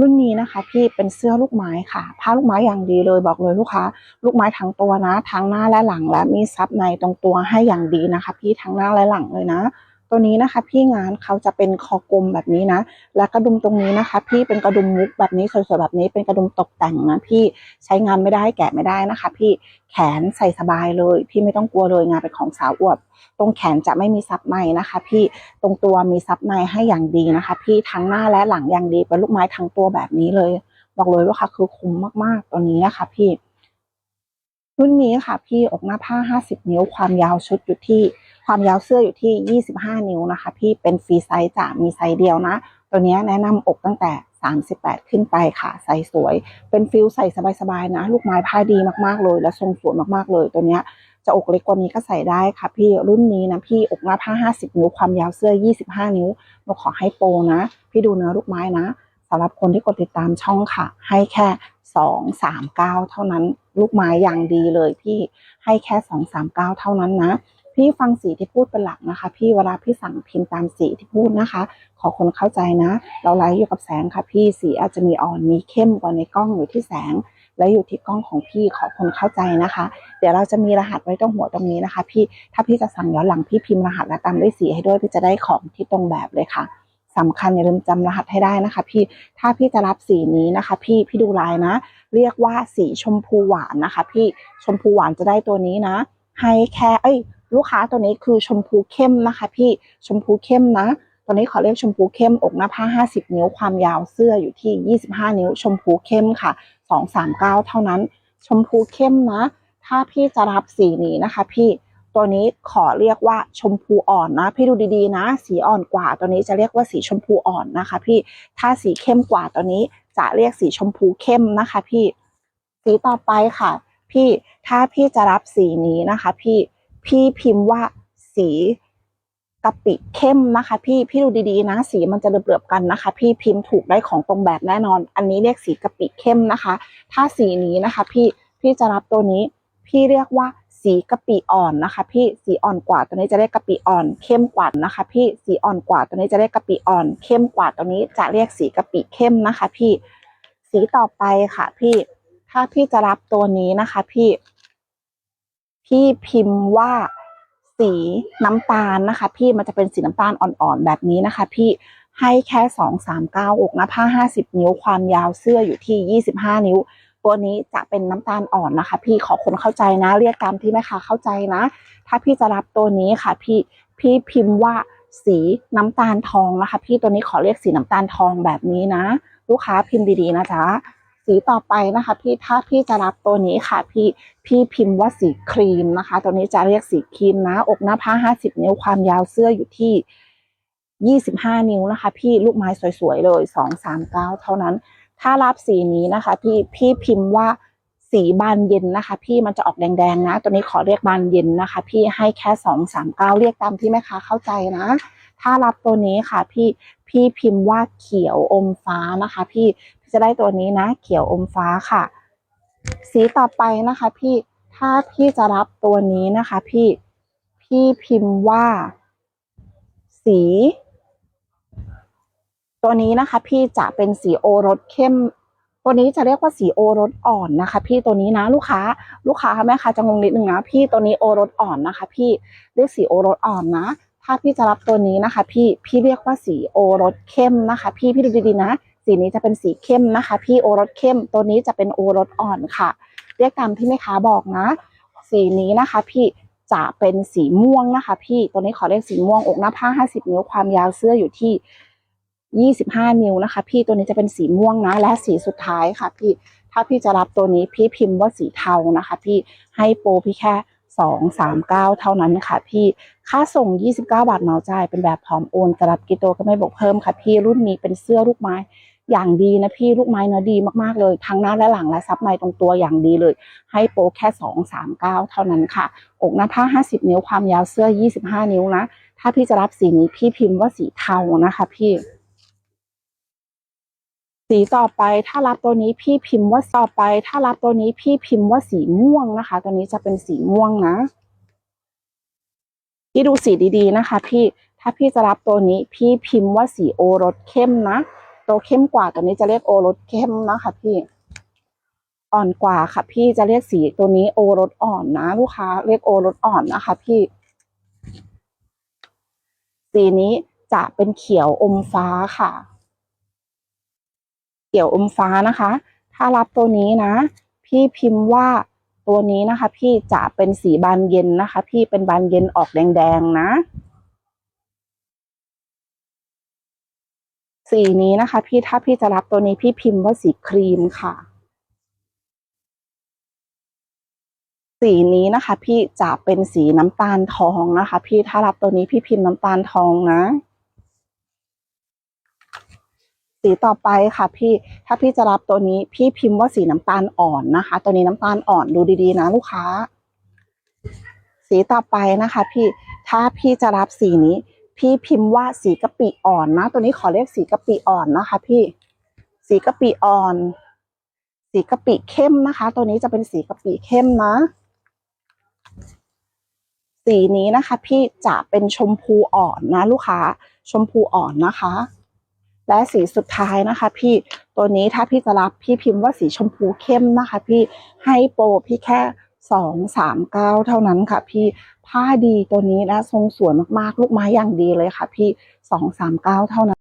รุ่นนี้นะคะ พี่เป็นเสื้อลูกไม้ค่ะ ผ้าลูกไม้อย่างดีเลยบอกเลยลูกค้า ลูกไม้ทั้งตัวนะ ทั้งหน้าและหลังและมีซับในตรงตัวให้อย่างดีนะคะ พี่ทั้งหน้าและหลังเลยนะ ตัวนี้นะคะพี่งานเขาจะเป็นคอกลมแบบนี้นะ และกระดุมตรงนี้นะคะ พี่เป็นกระดุมมุกแบบนี้สวยๆแบบนี้เป็นกระดุมตกแต่งนะพี่ใช้งานไม่ได้แกะไม่ได้นะคะ พี่แขนใส่สบายเลย พี่ไม่ต้องกลัวเลยงานเป็นของสาวอวบ ตรงแขนจะไม่มีซับในนะคะ พี่ตรงตัวมีซับในให้อย่างดีนะคะ พี่ทั้งหน้าและหลังอย่างดีเป็นลูกไม้ทั้งตัวแบบนี้เลย บอกเลยว่าค่ะคือคุ้มมากๆตัวนี้นะคะ พี่รุ่นนี้ค่ะ พี่อกหน้าผ้า 50 นิ้วความยาวชุดอยู่ที่ ความยาวเสื้ออยู่ที่ 25 นิ้วนะคะ พี่เป็นฟรีไซส์จะมีไซส์เดียวนะ ตัวนี้แนะนำอกตั้งแต่ 38 ขึ้นไปค่ะไซส์สวย เป็นฟิลใส่สบายๆนะ ลูกไม้ผ้าดีมากๆเลย และทรงสวยมากๆเลยตัวนี้จะอกเล็กกว่านี้ก็ใส่ได้ค่ะ พี่รุ่นนี้นะพี่อกหน้าผ้า 50 นิ้วความยาวเสื้อ 25 นิ้วหนูขอให้โปรนะ พี่ดูเนื้อลูกไม้นะสำหรับคนที่กดติดตามช่องค่ะ ให้แค่2 3 9เท่านั้น ลูกไม้อย่างดีเลยพี่ให้แค่2 3 9เท่านั้นนะ พี่ฟังสีที่พูดเป็นหลักนะคะ พี่เวลาพี่สั่งพิมพ์ตามสีที่พูดนะคะ ขอคนเข้าใจนะ เราไลฟ์อยู่กับแสงค่ะ พี่สีอาจจะมีอ่อนมีเข้มกว่าในกล้องอยู่ที่แสง และอยู่ที่กล้องของพี่ขอคนเข้าใจนะคะ เดี๋ยวเราจะมีรหัสไว้ตรงหัวตรงนี้นะคะ พี่ถ้าพี่จะสั่งย้อนหลังพี่พิมพ์รหัสและตามด้วยสีให้ด้วยพี่จะได้ของที่ตรงแบบเลยค่ะสำคัญอย่าลืมจำรหัสให้ได้นะคะ พี่ ถ้าพี่จะรับสีนี้นะคะ พี่ พี่ดูลายนะ เรียกว่าสีชมพูหวานนะคะ พี่ ชมพูหวานจะได้ตัวนี้นะ ให้แค่ เอ้ย ลูกค้าตัวนี้คือชมพูเข้มนะคะ พี่ชมพูเข้มนะ ตัวนี้ขอเรียกชมพูเข้มอกหน้าผ้า 50 นิ้วความยาวเสื้ออยู่ที่ 25 นิ้ว ชมพูเข้มค่ะ 239 เท่านั้น ชมพูเข้มนะ ถ้าพี่จะรับสีนี้นะคะ พี่ตัวนี้ขอเรียกว่าชมพูอ่อนนะ พี่ดูดีๆนะ สีอ่อนกว่า ตัวนี้จะเรียกว่าสีชมพูอ่อนนะคะ พี่ถ้าสีเข้มกว่าตัวนี้จะเรียกสีชมพูเข้มนะคะ พี่สีต่อไปค่ะ พี่ถ้าพี่จะรับสีนี้นะคะ พี่ พี่พิมพ์ว่าสีกะปิเข้มนะคะ พี่พี่ดูดีๆนะ สีมันจะเดือบๆกันนะคะ พี่พิมพ์ถูกได้ของตรงแบบแน่นอน อันนี้เรียกสีกะปิเข้มนะคะ ถ้าสีนี้นะคะ พี่พี่จะรับตัวนี้ พี่เรียกว่าสีกะปิอ่อนนะคะ พี่สีอ่อนกว่าตัวนี้จะเรียกะปิอ่อน เข้มกว่านะคะ พี่สีอ่อนกว่าตัวนี้จะเรียกกะปิอ่อน เข้มกว่าตัวนี้จะเรียกสีกะปิเข้มนะคะ พี่สีต่อไปค่ะ พี่ถ้าพี่จะรับตัวนี้นะคะ พี่ พี่พิมพ์ว่าสีน้ำตาลนะคะ พี่มันจะเป็นสีน้ำตาลอ่อนๆแบบนี้นะคะ พี่ให้แค่สองสามเก้าอกนะผ้าห้าสิบนิ้วความยาวเสื้ออยู่ที่ยี่สิบห้านิ้ว ตัวนี้จะเป็นน้ำตาลอ่อนนะคะ พี่ขอคนเข้าใจนะ เรียกตามที่แม่ค้าเข้าใจนะ ถ้าพี่จะรับตัวนี้ค่ะ พี่พี่พิมพ์ว่าสีน้ำตาลทองนะคะ พี่ตัวนี้ขอเรียกสีน้ำตาลทองแบบนี้นะ ลูกค้าพิมพ์ดีๆนะจ๊ะ สีต่อไปนะคะพี่ถ้าพี่จะรับตัวนี้ค่ะ พี่พี่พิมพ์ว่าสีครีมนะคะ ตัวนี้จะเรียกสีครีมนะ อกหน้าผ้าห้าสิบนิ้วความยาวเสื้ออยู่ที่ยี่สิบห้านิ้วนะคะ พี่ลูกไม้สวยๆเลยสองสามเก้าเท่านั้น ถ้ารับสีนี้นะคะ พี่พี่พิมพ์ว่าสีบานเย็นนะคะ พี่มันจะออกแดงๆนะ ตัวนี้ขอเรียกบานเย็นนะคะ พี่ให้แค่สองสามเก้าเรียกตามที่แม่ค้าเข้าใจนะ ถ้ารับตัวนี้ค่ะ พี่พี่พิมพ์ว่าเขียวอมฟ้านะคะ พี่พี่ จะได้ตัวนี้นะ เขียวอมฟ้าค่ะ สีต่อไปนะคะ พี่ถ้าพี่จะรับตัวนี้นะคะ พี่พี่พิมพ์ว่า สี ตัวนี้นะคะ พี่จะเป็นสีโอรสเข้ม ตัวนี้จะเรียกว่าสีโอรสอ่อนนะคะ พี่ตัวนี้นะ ลูกค้า ลูกค้าแม่ค้าจะงงนิดนึงนะพี่ตัวนี้โอรสอ่อนนะคะ พี่เรียกสีโอรสอ่อนนะถ้าพี่จะรับตัวนี้นะคะ พี่พี่เรียกว่าสีโอรสเข้มนะคะ พี่พี่ดูดีๆนะ สีนี้จะเป็นสีเข้มนะคะ พี่โอรสเข้ม ตัวนี้จะเป็นโอรสอ่อนค่ะ เรียกตามที่แม่ค้าบอกนะ สีนี้นะคะ พี่จะเป็นสีม่วงนะคะ พี่ตัวนี้ขอเรียกสีม่วงอกหน้าผ้า50 นิ้วความยาวเสื้ออยู่ที่ 25 นิ้วนะคะ พี่ตัวนี้จะเป็นสีม่วงนะ และสีสุดท้ายค่ะ พี่ถ้าพี่จะรับตัวนี้พี่พิมพ์ว่าสีเทานะคะ พี่ให้โปรพี่แค่สองสามเก้าเท่านั้นค่ะ พี่ ค่าส่ง 29 บาทเหมาจ่ายเป็นแบบพร้อมโอนจะรับกิโตก็ไม่บวกเพิ่มค่ะ พี่รุ่นนี้เป็นเสื้อลูกไม้ อย่างดีนะพี่ลูกไม้เนื้อดีมากๆเลยทั้งหน้าและหลังและซับในตรงตัวอย่างดีเลย ให้โปรแค่สองสามเก้าเท่านั้นค่ะ อกหน้าผ้าห้าสิบนิ้วความยาวเสื้อยี่สิบห้านิ้วนะ ถ้าพี่จะรับสีนี้พี่พิมพ์ว่าสีเทานะคะพี่สีต่อไปถ้ารับตัวนี้พี่พิมพ์ว่าต่อไป ถ้ารับตัวนี้พี่พิมพ์ว่าสีม่วงนะคะ ตัวนี้จะเป็นสีม่วงนะพี่ดูสีดีๆนะคะ พี่ถ้าพี่จะรับตัวนี้พี่พิมพ์ว่าสีโอรสเข้มนะ ตัวเข้มกว่าตัวนี้จะเรียกโอรสเข้มนะคะพี่ อ่อนกว่าค่ะ พี่จะเรียกสีตัวนี้โอรสอ่อนนะ ลูกค้า เรียกโอรสอ่อนนะคะ พี่ สีนี้จะเป็นเขียวอมฟ้าค่ะ เขียวอมฟ้านะคะ ถ้ารับตัวนี้นะ พี่พิมพ์ว่าตัวนี้นะคะ พี่จะเป็นสีบานเย็นนะคะ พี่เป็นบานเย็นออกแดงๆนะ สีนี้นะคะ พี่ถ้าพี่จะรับตัวนี้พี่พิมพ์ว่าสีครีมค่ะ สีนี้นะคะ พี่จะเป็นสีน้ำตาลทองนะคะ พี่ถ้ารับตัวนี้พี่พิมพ์น้ำตาลทองนะสีต่อไปค่ะพี่ถ้าพี่จะรับตัวนี้พี่พิมพ์ว่าสีน้ำตาลอ่อนนะคะ ตัวนี้น้ำตาลอ่อนดูดีๆนะลูกค้า สีต่อไปนะคะ พี่ถ้าพี่จะรับสีนี้ พี่พิมพ์ว่าสีกะปิอ่อนนะ ตัวนี้ขอเรียกสีกะปิอ่อนนะคะ พี่ สีกะปิอ่อน สีกะปิเข้มนะคะ ตัวนี้จะเป็นสีกะปิเข้มนะ สีนี้นะคะ พี่จะเป็นชมพูอ่อนนะ ลูกค้า ชมพูอ่อนนะคะ และสีสุดท้ายนะคะ พี่ ตัวนี้ถ้าพี่จะรับพี่พิมพ์ว่าสีชมพูเข้มนะคะ พี่ ให้โปรพี่แค่ สองสามเก้าเท่านั้นค่ะพี่ผ้าดีตัวนี้นะทรงสวยมากๆ ลูกไม้อย่างดีเลยค่ะพี่สองสามเก้าเท่านั้น